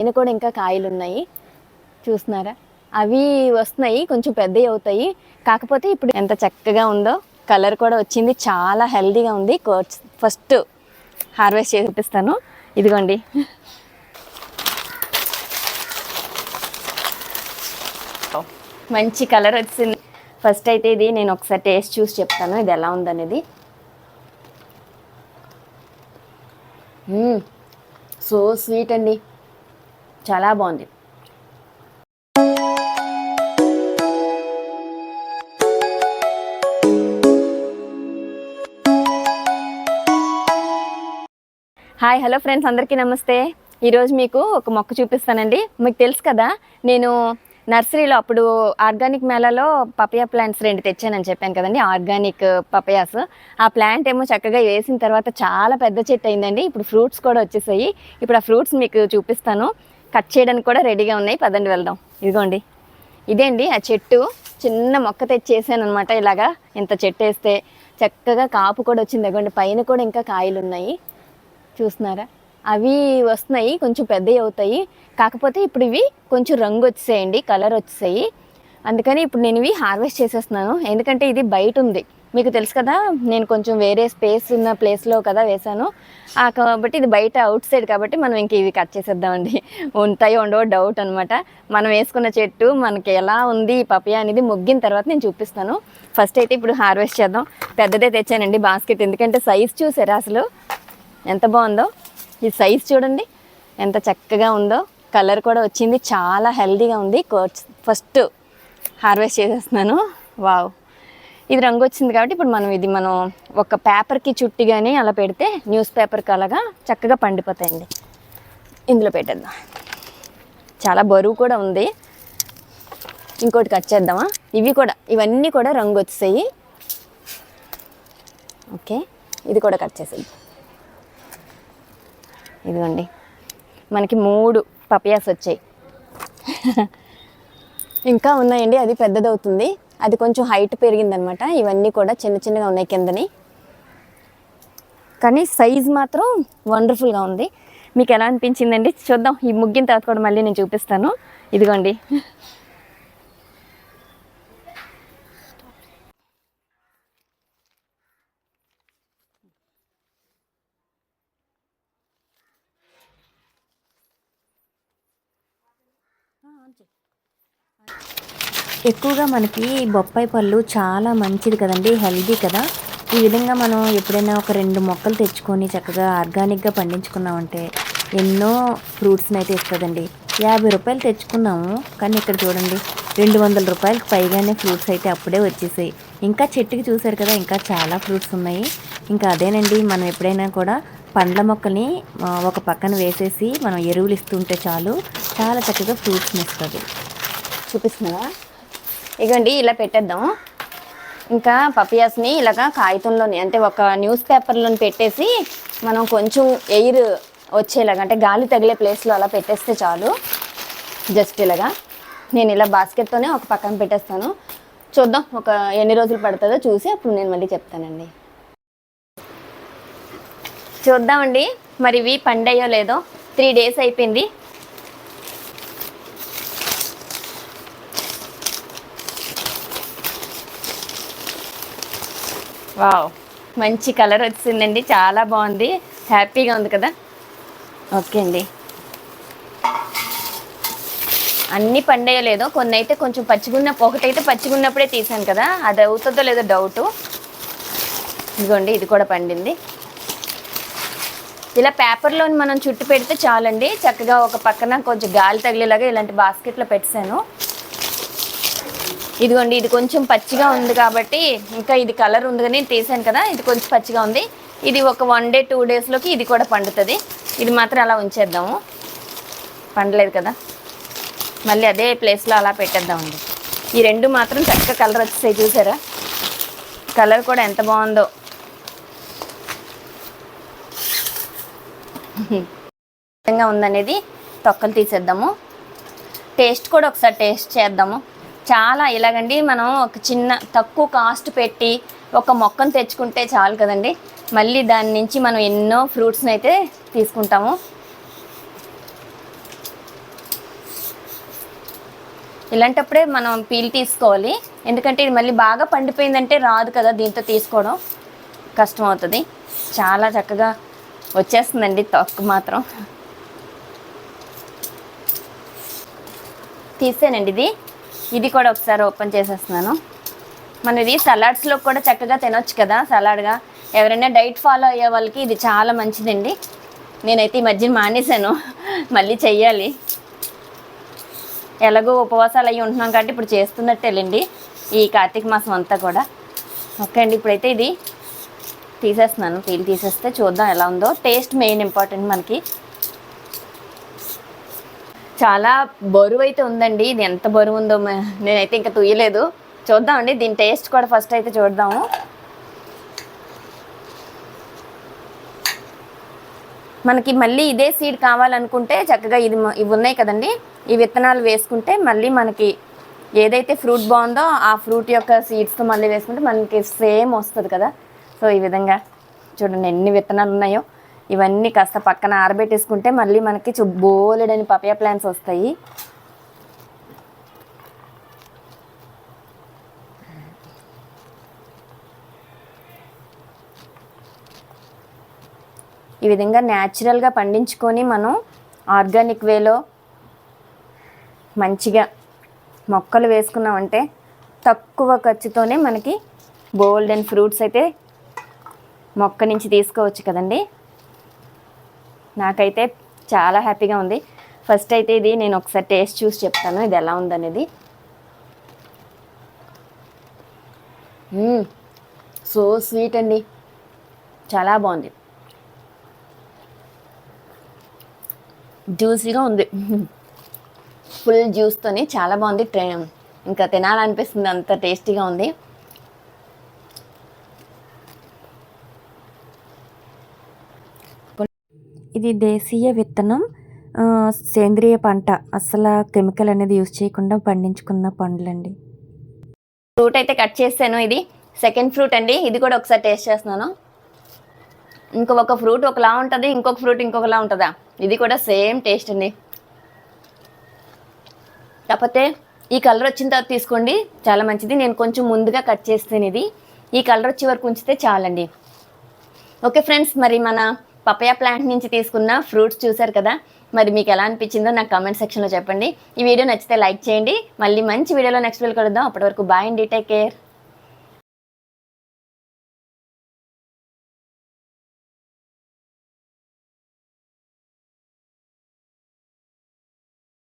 పైన కూడా ఇంకా కాయలు ఉన్నాయి చూస్తున్నారా? అవి వస్తున్నాయి కొంచెం పెద్దవి అవుతాయి. కాకపోతే ఇప్పుడు ఎంత చక్కగా ఉందో కలర్ కూడా వచ్చింది. చాలా హెల్దీగా ఉంది. ఫస్ట్ హార్వెస్ట్ చేసి చూపిస్తాను ఇదిగోండి. మంచి కలర్ వచ్చింది. ఫస్ట్ అయితే ఇది నేను ఒకసారి టేస్ట్ చూసి చెప్తాను. ఇది ఎలా ఉందనేది. సో స్వీట్ అండి. చాలా బాగుంది. హాయ్ హలో ఫ్రెండ్స్ అందరికీ నమస్తే. ఈరోజు మీకు ఒక మొక్క చూపిస్తానండి. మీకు తెలుసు కదా నేను నర్సరీలో అప్పుడు ఆర్గానిక్ మేళాలో పపయా ప్లాంట్స్ రెండు తెచ్చానని చెప్పాను కదండి ఆర్గానిక్ పపయాస్. ఆ ప్లాంట్ ఏమో చక్కగా వేసిన తర్వాత చాలా పెద్ద చెట్టు అయిందండి. ఇప్పుడు ఫ్రూట్స్ కూడా వచ్చేసాయి. ఇప్పుడు ఆ ఫ్రూట్స్ మీకు చూపిస్తాను. కట్ చేయడానికి కూడా రెడీగా ఉన్నాయి. పదండి వెళ్దాం. ఇదిగోండి. ఇదేండి? ఆ చెట్టు. చిన్న మొక్క తెచ్చేసాను అనమాట ఇలాగా. ఇంత చెట్టు వేస్తే చక్కగా కాపు కూడా వచ్చింది. ఇదిగోండి. పైన కూడా ఇంకా కాయలు ఉన్నాయి. చూస్తున్నారా? అవి వస్తున్నాయి. కొంచెం పెద్దవి అవుతాయి. కాకపోతే ఇప్పుడు ఇవి కొంచెం రంగు వచ్చేసాయండి కలర్ వచ్చేసాయి. అందుకని ఇప్పుడు నేను ఇవి హార్వెస్ట్ చేసేస్తున్నాను. ఎందుకంటే ఇది బయట ఉంది. మీకు తెలుసు కదా నేను కొంచెం వేరే స్పేస్ ఉన్న ప్లేస్లో కదా వేశాను. ఆ కాబట్టి ఇది బయట అవుట్ సైడ్ కాబట్టి మనం ఇంక ఇవి కట్ చేసేద్దామండి. ఉంటాయో ఉండవో డౌట్ అనమాట మనం వేసుకున్న చెట్టు మనకి ఎలా ఉంది ఈ పపియా అనేది ముగ్గిన తర్వాత నేను చూపిస్తాను. ఫస్ట్ అయితే ఇప్పుడు హార్వెస్ట్ చేద్దాం. పెద్దదే తెచ్చానండి బాస్కెట్ ఎందుకంటే సైజ్ చూసారా అసలు? ఎంత బాగుందో? ఈ సైజ్ చూడండి. ఎంత చక్కగా ఉందో. కలర్ కూడా వచ్చింది. చాలా హెల్దీగా ఉంది. ఫస్ట్ హార్వెస్ట్ చేసేస్తున్నాను. వావ్ ఇది రంగు వచ్చింది కాబట్టి ఇప్పుడు మనం ఇది మనం ఒక పేపర్కి చుట్టి కానీ అలా పెడితే న్యూస్ పేపర్కి అలాగా చక్కగా పండిపోతాయండి. ఇందులో పెట్టేద్దాం. చాలా బరువు కూడా ఉంది. ఇంకోటి కట్ చేద్దామా? ఇవి కూడా ఇవన్నీ కూడా రంగు వచ్చాయి ఓకే ఇది కూడా కట్ చేసేద్దాం. ఇదిగోండి. మనకి మూడు పపియాస్ వచ్చాయి. ఇంకా ఉన్నాయండి అది పెద్దదవుతుంది. అది కొంచెం హైట్ పెరిగిందనమాట. ఇవన్నీ కూడా చిన్న చిన్నగా ఉన్నాయి కిందని. కానీ సైజ్ మాత్రం వండర్ఫుల్గా ఉంది. మీకు ఎలా అనిపించిందండి? చూద్దాం. ఈ ముగ్గిన తర్వాత కూడా మళ్ళీ నేను చూపిస్తాను. ఇదిగోండి. ఎక్కువగా మనకి బొప్పాయి పళ్ళు చాలా మంచిది కదండి హెల్దీ కదా. ఈ విధంగా మనం ఎప్పుడైనా ఒక రెండు మొక్కలు తెచ్చుకొని చక్కగా ఆర్గానిక్గా పండించుకున్నామంటే ఎన్నో ఫ్రూట్స్ని అయితే ఇస్తుందండి. యాభై రూపాయలు తెచ్చుకున్నాము కానీ ఇక్కడ చూడండి రెండు వందల రూపాయలకు పైగానే ఫ్రూట్స్ అయితే అప్పుడే వచ్చేసాయి. ఇంకా చెట్టుకి చూసారు కదా ఇంకా చాలా ఫ్రూట్స్ ఉన్నాయి. ఇంకా అదేనండి మనం ఎప్పుడైనా కూడా పండ్ల మొక్కని ఒక పక్కన వేసేసి మనం ఎరువులు ఇస్తుంటే చాలు చాలా చక్కగా ఫ్రూట్స్ని ఇస్తుంది. చూపిస్తున్నావా? ఇగండి ఇలా పెట్టేద్దాం. ఇంకా పపియాస్ని ఇలాగా కాగితంలోని అంటే ఒక న్యూస్ పేపర్లోని పెట్టేసి మనం కొంచెం ఎయిర్ వచ్చేలాగా అంటే గాలి తగిలే ప్లేస్లో అలా పెట్టేస్తే చాలు. జస్ట్ ఇలాగా. నేను ఇలా బాస్కెట్తోనే ఒక పక్కన పెట్టేస్తాను. చూద్దాం ఒక ఎన్ని రోజులు పడుతుందో చూసి అప్పుడు నేను మళ్ళీ చెప్తానండి. చూద్దామండి. మరి ఇవి పండయ్యో లేదో? త్రీ డేస్ అయిపోయింది. వావ్. మంచి కలర్ వచ్చిందండి. చాలా బాగుంది. హ్యాపీగా ఉంది కదా? ఓకే అండి. అన్నీ పండేయలేదో కొన్ని అయితే కొంచెం పచ్చిగున్న ఒకటైతే పచ్చిగున్నప్పుడే తీసాను కదా? అది అవుతుందో లేదో డౌటు. ఇదిగోండి ఇది కూడా పండింది. ఇలా పేపర్లో మనం చుట్టు పెడితే చాలండి. చక్కగా ఒక పక్కన కొంచెం గాలి తగిలేలాగా ఇలాంటి బాస్కెట్లో పెట్టాను ఇదిగోండి ఇది కొంచెం పచ్చిగా ఉంది కాబట్టి ఇంకా ఇది కలర్ ఉంది నేను తీసాను కదా ఇది కొంచెం పచ్చిగా ఉంది. ఇది ఒక వన్ డే టూ డేస్లోకి ఇది కూడా పండుతుంది. ఇది మాత్రం అలా ఉంచేద్దాము. పండలేదు కదా. మళ్ళీ అదే ప్లేస్లో అలా పెట్టేద్దామండి ఈ రెండు మాత్రం చక్కగా కలర్ వచ్చేసాయి చూసారా? కలర్ కూడా ఎంత బాగుందో. విధంగా ఉందనేది తొక్కలు తీసేద్దాము. టేస్ట్ కూడా ఒకసారి టేస్ట్ చేద్దాము. చాలా ఇలాగండి మనం ఒక చిన్న తక్కువ కాస్ట్ పెట్టి ఒక మొక్కను తెచ్చుకుంటే చాలు కదండి. మళ్ళీ దాని నుంచి మనం ఎన్నో ఫ్రూట్స్ని అయితే తీసుకుంటాము. ఇలాంటప్పుడే మనం పీల్ తీసుకోవాలి. ఎందుకంటే ఇది మళ్ళీ బాగా పండిపోయిందంటే రాదు కదా దీంతో తీసుకోవడం. కష్టం అవుతుంది. చాలా చక్కగా వచ్చేస్తుందండి తొక్కు మాత్రం. తీసేనండి ఇది. ఇది కూడా ఒకసారి ఓపెన్ చేసేస్తున్నాను. మన ఇది సలాడ్స్లో కూడా చక్కగా తినొచ్చు కదా సలాడ్గా ఎవరైనా డైట్ ఫాలో అయ్యే వాళ్ళకి ఇది చాలా మంచిదండి. నేనైతే ఈ మధ్యన మానేశాను. మళ్ళీ చెయ్యాలి. ఎలాగో ఉపవాసాలు అయ్యి ఉంటున్నాం కాబట్టి ఇప్పుడు చేస్తున్నట్టేలేండి ఈ కార్తీక మాసం అంతా కూడా. ఓకే అండి ఇప్పుడైతే ఇది తీసేస్తున్నాను. పీల్ తీసేస్తే చూద్దాం ఎలా ఉందో. టేస్ట్ మెయిన్ ఇంపార్టెంట్ మనకి. చాలా బరువు అయితే ఉందండి. ఇది ఎంత బరువు ఉందో నేనైతే ఇంకా తుయ్యలేదు. చూద్దామండి. దీని టేస్ట్ కూడా ఫస్ట్ అయితే చూద్దాము. మనకి మళ్ళీ ఇదే సీడ్ కావాలనుకుంటే చక్కగా ఇది ఇవి ఉన్నాయి కదండి. ఈ విత్తనాలు వేసుకుంటే మళ్ళీ మనకి ఏదైతే ఫ్రూట్ బాగుందో ఆ ఫ్రూట్ యొక్క సీడ్స్తో మళ్ళీ వేసుకుంటే మనకి సేమ్ వస్తుంది కదా. సో ఈ విధంగా చూడండి ఎన్ని విత్తనాలు ఉన్నాయో ఇవన్నీ కాస్త పక్కన ఆరబెట్టేసుకుంటే మళ్ళీ మనకి బోలెడని పపయా ప్లాంట్స్ వస్తాయి. ఈ విధంగా న్యాచురల్గా పండించుకొని మనం ఆర్గానిక్ వేలో మంచిగా మొక్కలు వేసుకున్నామంటే తక్కువ ఖర్చుతోనే మనకి గోల్డెన్ ఫ్రూట్స్ అయితే మొక్క నుంచి తీసుకోవచ్చు కదండి. నాకైతే చాలా హ్యాపీగా ఉంది. ఫస్ట్ అయితే ఇది నేను ఒకసారి టేస్ట్ చూసి చెప్తాను ఇది ఎలా ఉందనేది. సో స్వీట్ అండి. చాలా బాగుంది. జ్యూసీగా ఉంది. ఫుల్ జ్యూస్తోని చాలా బాగుంది. ట్రే ఇంకా తినాలనిపిస్తుంది అంత టేస్టీగా ఉంది. ఇది దేశీయ విత్తనం. సేంద్రియ పంట. అసలు కెమికల్ అనేది యూజ్ చేయకుండా పండించుకున్న పండ్లండి. ఫ్రూట్ అయితే కట్ చేశాను ఇది. సెకండ్ ఫ్రూట్ అండి. ఇది కూడా ఒకసారి టేస్ట్ చేస్తున్నాను. ఇంకొక ఫ్రూట్ ఒకలా ఉంటుంది ఇంకొక ఫ్రూట్ ఇంకొకలా ఉంటుందా? ఇది కూడా సేమ్ టేస్ట్ అండి. కాకపోతే ఈ కలర్ వచ్చిన తర్వాత తీసుకోండి. చాలా మంచిది. నేను కొంచెం ముందుగా కట్ చేస్తాను ఇది. ఈ కలర్ వచ్చే వరకు ఉంచితే చాలండి. ఓకే ఫ్రెండ్స్ మరి మన పపయా ప్లాంట్ నుంచి తీసుకున్న ఫ్రూట్స్ చూశారు కదా? మరి మీకు ఎలా అనిపించిందో నాకు కామెంట్ సెక్షన్లో చెప్పండి. ఈ వీడియో నచ్చితే లైక్ చేయండి. మళ్ళీ మంచి వీడియోలో నెక్స్ట్ వీడియో కలుద్దాం. అప్పటి వరకు బాయ్ అండి. Take care